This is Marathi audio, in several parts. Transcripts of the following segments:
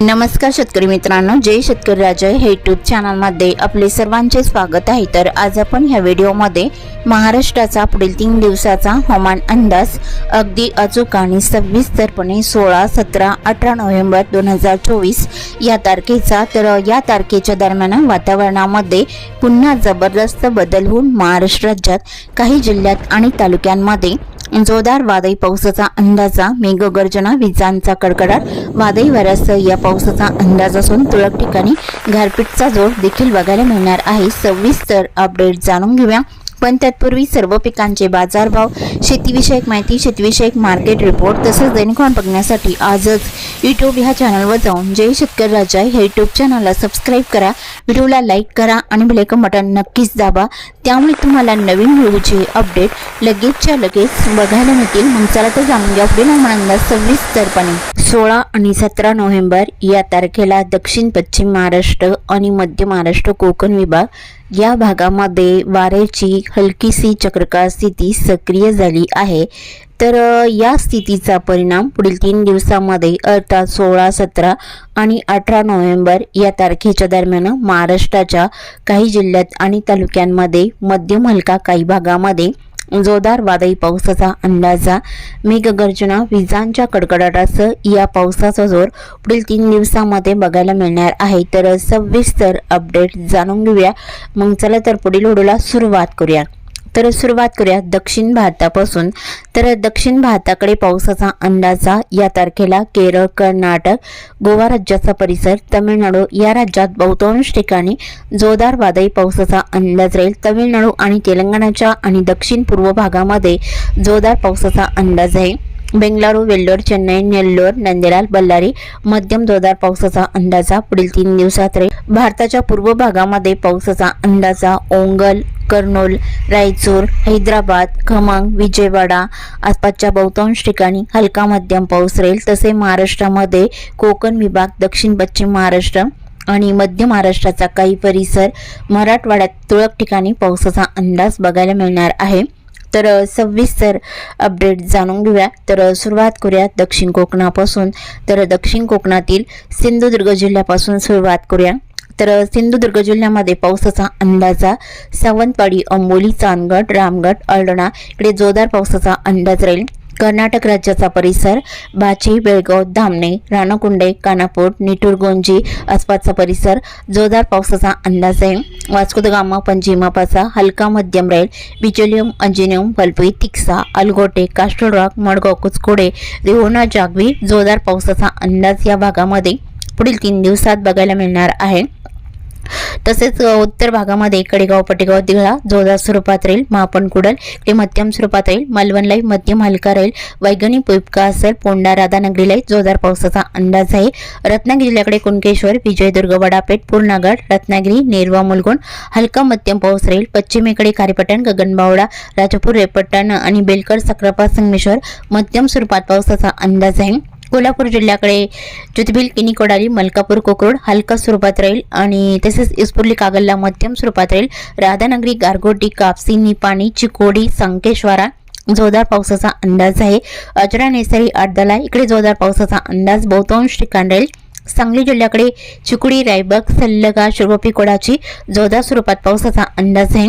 नमस्कार शेतकरी मित्रांनो जय शेतकरी राजा हे यूट्यूब चॅनलमध्ये आपले सर्वांचे स्वागत आहे. तर आज आपण ह्या व्हिडिओमध्ये महाराष्ट्राचा पुढील तीन दिवसाचा हवामान अंदाज अगदी अचूक आणि सविस्तरपणे सोळा सतरा अठरा नोव्हेंबर दोन हजार चोवीस या तारखेचा तर या तारखेच्या दरम्यान वातावरणामध्ये पुन्हा जबरदस्त बदल होऊन महाराष्ट्र राज्यात काही जिल्ह्यात आणि तालुक्यांमध्ये जोरदार वादळी पावसाचा अंदाजा मेघगर्जना विजांचा कडकडाट वादळी वाऱ्यासह या पावसाचा अंदाज असून तुरळक ठिकाणी गारपीटचा जोर देखील बघायला मिळणार आहे. सविस्तर अपडेट जाणून घेऊया. पण तत्पूर्वी सर्व पिकांचे बाजारभाव शेतीविषयक माहिती शेतीविषयक मार्केट रिपोर्ट तसंच दैनिकवान बघण्यासाठी आजच यूट्यूब ह्या चॅनलवर जाऊन जय शेतकरी राजा हे यूट्यूब चॅनलला सबस्क्राईब करा व्हिडिओला लाईक करा आणि बेलेकन बटन नक्कीच दाबा. त्यामुळे तुम्हाला नवीन व्हिडिओचे अपडेट लगेचच्या लगेच बघायला मिळतील. मग चला तर जाणून घ्या पुढील हवामानांदा सविस्तरपणे सोळा आणि सतरा नोव्हेंबर या तारखेला दक्षिण पश्चिम महाराष्ट्र आणि मध्य महाराष्ट्र कोकण विभाग या भागामध्ये वाऱ्याची हलकीशी चक्रकार स्थिती सक्रिय झाली आहे. तर या स्थितीचा परिणाम पुढील तीन दिवसामध्ये अर्थात सोळा सतरा आणि अठरा नोव्हेंबर या तारखेच्या दरम्यान महाराष्ट्राच्या काही जिल्ह्यात आणि तालुक्यांमध्ये मध्यम हलका काही भागामध्ये जोरदार वादळी पावसाचा अंदाजा मेघगर्जना विजांच्या कडकडाटासह या पावसाचा जोर पुढील तीन दिवसामध्ये बघायला मिळणार आहे. तर सविस्तर अपडेट जाणून घेऊया. मग चला तर पुढील ओढूला सुरुवात करूया. तर सुरुवात करूया दक्षिण भारतापासून. तर दक्षिण भारताकडे पावसाचा अंदाजा या तारखेला केरळ कर्नाटक गोवा राज्याचा परिसर तमिळनाडू या राज्यात बहुतांश ठिकाणी जोरदार वादळी पावसाचा अंदाज राहील. तमिळनाडू आणि तेलंगणाच्या आणि दक्षिण पूर्व भागामध्ये जोरदार पावसाचा अंदाज आहे. बेंगळुरू वेल्लोर चेन्नई नेल्लोर नंदेलाल बल्लारी मध्यम जोरदार पावसाचा अंदाजा पुढील तीन दिवसात राहील भारताच्या पूर्व भागामध्ये पावसाचा अंदाजा ओंगल कर्नूल रायचूर हैदराबाद खमंग विजयवाडा आसपासच्या बहुतांश ठिकाणी हलका मध्यम पाऊस राहील. तसे महाराष्ट्रामध्ये कोकण विभाग दक्षिण पश्चिम महाराष्ट्र आणि मध्य महाराष्ट्राचा काही परिसर मराठवाड्यात तुरळक ठिकाणी पावसाचा अंदाज बघायला मिळणार आहे. तर सविस्तर अपडेट जाणून घेऊया. तर सुरुवात करूया दक्षिण कोकणापासून. तर दक्षिण कोकणातील सिंधुदुर्ग जिल्ह्यापासून सुरुवात करूया. तर सिंधुदुर्ग जिल्ह्यामध्ये पावसाचा अंदाजा सावंतवाडी अंबोली चांदगड रामगड अल्डणा इकडे जोरदार पावसाचा अंदाज राहील. कर्नाटक राज्याचा परिसर बाची बेळगाव धामणे राणाकुंडे कानापूर निटूरगोंजी आसपासचा परिसर जोरदार पावसाचा अंदाज आहे. वास्को द गामा पंजिमापाचा हलका मध्यम राहील बिचोलियम अंजिनियम पल्पई तिक्सा अलगोटे कास्टल रॉक मडगाव कुचकोडे रेहोना जागवी जोरदार पावसाचा अंदाज या भागामध्ये पुढील तीन दिवसात बघायला मिळणार आहे. तसेच उत्तर भागामध्ये कडेगाव पटेगाव दिघळा जोरदार स्वरूपात राहील महापण कुडल इकडे मध्यम स्वरूपात राहील मालवणलाई मध्यम हलका राहील वैगणी पुपका असेल पोंडा राधानगरीलाई जोरदार पावसाचा अंदाज आहे. रत्नागिरी जिल्ह्याकडे कुणकेश्वर विजयदुर्ग वडापेठ पूर्णागड रत्नागिरी नेरवा मुलगुण हलका मध्यम पाऊस राहील. पश्चिमेकडे खारेपटण गगनबावडा राजापूर रेपट्टण आणि बेलकर सक्रापा संगमेश्वर मध्यम स्वरूपात पावसाचा अंदाज आहे. कोल्हापूर जिल्ह्याकडे ज्योतिबिल किनी कोडाली मलकापूर कोकरूड हलका स्वरूपात राहील आणि तसेच इस्पुर्ली कागलला मध्यम स्वरूपात राहील. राधानगरी गारगोटी कापसी निपाणी चिकोडी संकेश्वरा जोरदार पावसाचा अंदाज आहे. अजरा नेसरी आडदला इकडे जोरदार पावसाचा अंदाज बहुतांश ठिकाण राहील. सांगली जिल्ह्याकडे चिकुडी रायबग सल्लगा शिरवपी कोडाची जोरदार स्वरूपात पावसाचा अंदाज आहे.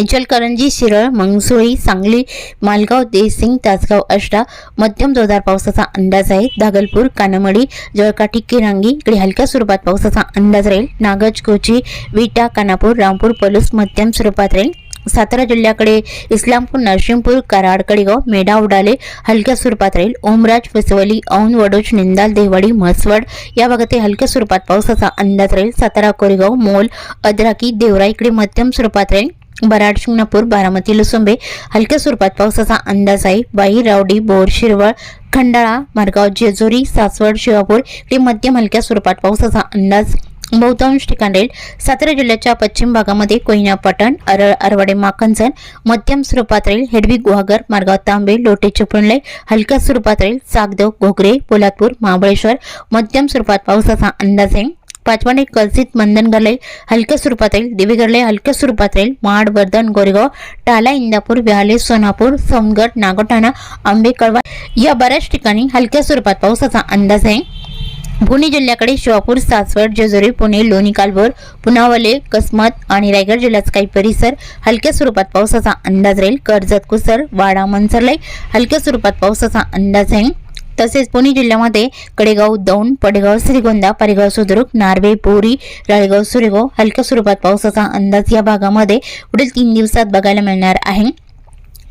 इचलकरंजी शिरळ मंगसुळी सांगली मालगाव देसिंग तासगाव अष्टा मध्यम जोरदार पावसाचा अंदाज आहे. दागलपूर कानमडी जळकाठी किरांगी इकडे हलक्या स्वरूपात पावसाचा अंदाज राहील. नागज कोची विटा कानापूर रामपूर पलूस मध्यम स्वरूपात राहील. सातारा जिल्ह्याकडे इस्लामपूर नरसिंहपूर कराड कडेगाव मेढा उडाले हलक्या स्वरूपात राहील. ओमराज फसवली औंध वडोज निंदाल देवाडी म्हसवड या भागात हलक्या स्वरूपात पावसाचा अंदाज राहील. सातारा कोरेगाव मोल अद्राकी देवरा इकडे मध्यम स्वरूपात राहील. बराड शिंगणापूर बारामती लुसुंबे हलक्या स्वरूपात पावसाचा अंदाज आहे बाई रावडी बोर शिरवळ खंडाळा मारगाव जेजुरी सासवड शिवापूर इकडे मध्यम हलक्या स्वरूपात पावसाचा अंदाज. बहुतांश ठिकाण राहील सातारा जिल्ह्याच्या पश्चिम भागामध्ये कोयना पटण अरळ अरवाडे माखनसन मध्यम स्वरूपात राहील हेडवी गुहागर मार्गाव तांबे लोटे चिपळणे हलक्या स्वरूपात राहील चाकदेव घोगरे पोलादपूर महाबळेश्वर मध्यम स्वरूपात पावसाचा अंदाज आहे. पाचवाने कलसित मंदनगरले हलक्या स्वरूपात राहील देवीगडले हलक्या स्वरूपात राहील महाड वर्धन गोरेगाव टाला इंदापूर व्याले सोनापूर सोनगड नागोठाणा आंबे कळवा या बऱ्याच ठिकाणी हलक्या स्वरूपात पावसाचा अंदाज आहे. पुणे जिल्ह्याकडे शिवापूर सासवड जेजुरी पुणे लोणी कालभोर पुनावले कसमत आणि रायगड जिल्ह्याचा काही परिसर हलक्या स्वरूपात पावसाचा अंदाज राहील. कर्जत कुसर वाडा मनसरलाई हलक्या स्वरूपात पावसाचा अंदाज आहे. तसेच पुणे जिल्ह्यामध्ये कडेगाव दौंड पडेगाव श्रीगोंदा पारेगाव सुद्रुक नार्वे पोरी राळेगाव सुरेगाव हलक्या स्वरूपात पावसाचा अंदाज या भागामध्ये पुढील तीन दिवसात बघायला मिळणार आहे.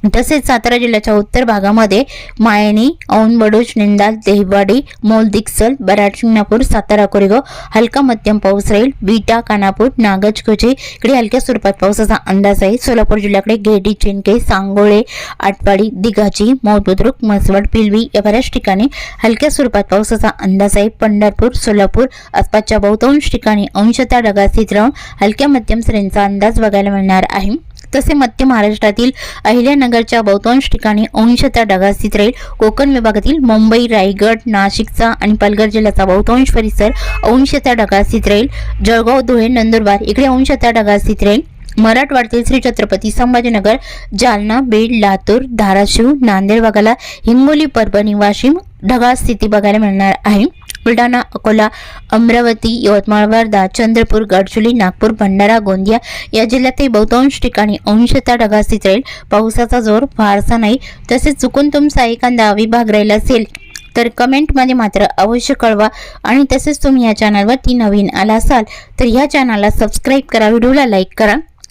तसेच सातारा जिल्ह्याच्या उत्तर भागामध्ये मायणी औंध बडूज निंदाल देहवाडी मोल दिक्सल बराड शिंगणापूर सातारा कोरेगाव हलका मध्यम पाऊस राहील. बीटा कानापूर नागज कोचे इकडे हलक्या स्वरूपात पावसाचा अंदाज आहे. सोलापूर जिल्ह्याकडे गेडी चिंके सांगोळे आटपाडी दिघाची मौदबुद्रुक मसवड पिलवी या बऱ्याच ठिकाणी हलक्या स्वरूपात पावसाचा अंदाज आहे. पंढरपूर सोलापूर आसपासच्या बहुतांश ठिकाणी अंशतः ढगाळ स्थित राहून हलक्या मध्यम सरींचा अंदाज बघायला मिळणार आहे. तसे मध्य महाराष्ट्रातील अहिल्यानगरच्या बहुतांश ठिकाणी अंशतः ढगा स्थित राहील. कोकण विभागातील मुंबई रायगड नाशिकचा आणि पालघर जिल्ह्याचा बहुतांश परिसर अंशतः ढगा स्थित राहील. जळगाव धुळे नंदुरबार इकडे अंशतः ढगाळ स्थित राहील. मराठवाड्यातील श्री छत्रपती संभाजीनगर जालना बीड लातूर धाराशिव नांदेड वगळा हिंगोली परभणी वाशिम ढगाळ स्थिती बघायला मिळणार आहे. बुलढाणा अकोला अमरावती यवतमाळ वर्धा चंद्रपूर गडचिरोली नागपूर भंडारा गोंदिया या जिल्ह्यातही बहुतांश ठिकाणी अंशता ढगास्थित राहील. पावसाचा जोर फारसा नाही. तसेच चुकून तुमचा एखादा विभाग राहिला असेल तर कमेंटमध्ये मात्र अवश्य कळवा आणि तसेच तुम्ही या चॅनलवरती नवीन आला असाल तर ह्या चॅनलला सबस्क्राईब करा. व्हिडिओला लाईक करा.